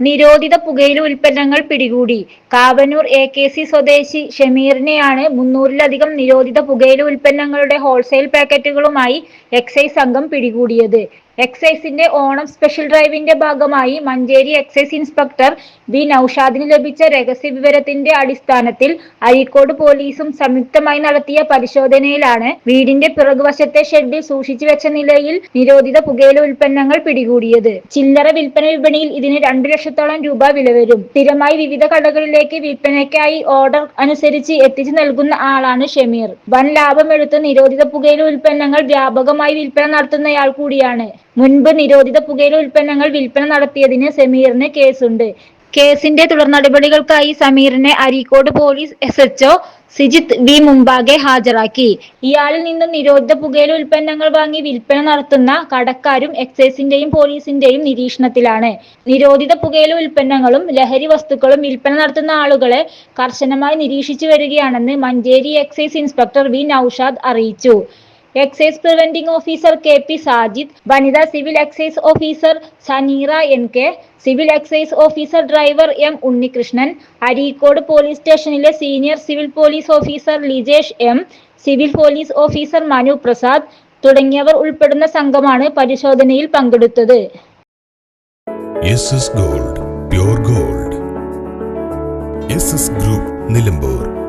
നിരോധിത പുകയില ഉൽപ്പന്നങ്ങൾ പിടികൂടി. കാവനൂർ എ കെ സി സ്വദേശി ഷമീറിനെയാണ് മുന്നൂറിലധികം നിരോധിത പുകയില ഉൽപ്പന്നങ്ങളുടെ ഹോൾസെയിൽ പാക്കറ്റുകളുമായി എക്സൈസ് സംഘം പിടികൂടിയത്. എക്സൈസിന്റെ ഓണം സ്പെഷ്യൽ ഡ്രൈവിന്റെ ഭാഗമായി മഞ്ചേരി എക്സൈസ് ഇൻസ്പെക്ടർ ബി നൌഷാദിന് ലഭിച്ച രഹസ്യ വിവരത്തിന്റെ അടിസ്ഥാനത്തിൽ അരീക്കോട് പോലീസും സംയുക്തമായി നടത്തിയ പരിശോധനയിലാണ് വീടിന്റെ പിറകുവശത്തെ ഷെഡിൽ സൂക്ഷിച്ചു വെച്ച നിലയിൽ നിരോധിത പുകയില ഉൽപ്പന്നങ്ങൾ പിടികൂടിയത്. ചില്ലറ വിൽപ്പന വിപണിയിൽ ഇതിന് രണ്ടു ലക്ഷത്തോളം രൂപ വില വരും. സ്ഥിരമായി വിവിധ കടകളിലേക്ക് വിൽപ്പനയ്ക്കായി ഓർഡർ അനുസരിച്ച് എത്തിച്ചു നൽകുന്ന ആളാണ് ഷമീർ. വൻ ലാഭമെടുത്ത് നിരോധിത പുകയില ഉൽപ്പന്നങ്ങൾ വ്യാപകമായി വിൽപ്പന നടത്തുന്നയാൾ കൂടിയാണ്. മുൻപ് നിരോധിത പുകയില ഉൽപ്പന്നങ്ങൾ വിൽപ്പന നടത്തിയതിന് സമീറിന് കേസുണ്ട്. കേസിന്റെ തുടർ നടപടികൾക്കായി സമീറിനെ Areekode police S HO Sijith V മുമ്പാകെ ഹാജരാക്കി. ഇയാളിൽ നിന്നും നിരോധിത പുകയില ഉൽപ്പന്നങ്ങൾ വാങ്ങി വിൽപ്പന നടത്തുന്ന കടക്കാരും എക്സൈസിന്റെയും പോലീസിന്റെയും നിരീക്ഷണത്തിലാണ്. നിരോധിത പുകയില ഉൽപ്പന്നങ്ങളും ലഹരി വസ്തുക്കളും വിൽപ്പന നടത്തുന്ന ആളുകളെ കർശനമായി നിരീക്ഷിച്ചു വരികയാണെന്ന് Manjeri excise inspector V Naushad അറിയിച്ചു. Excise preventing officer K P Sajid വനിതാ civil excise officer Saneera N K civil excise officer driver M Unnikrishnan Areekode police സ്റ്റേഷനിലെ senior civil police officer Lijesh M civil police officer Manu Prasad തുടങ്ങിയവർ ഉൾപ്പെടുന്ന സംഘമാണ് പരിശോധനയിൽ പങ്കെടുത്തത്. Gold gold group Nilambur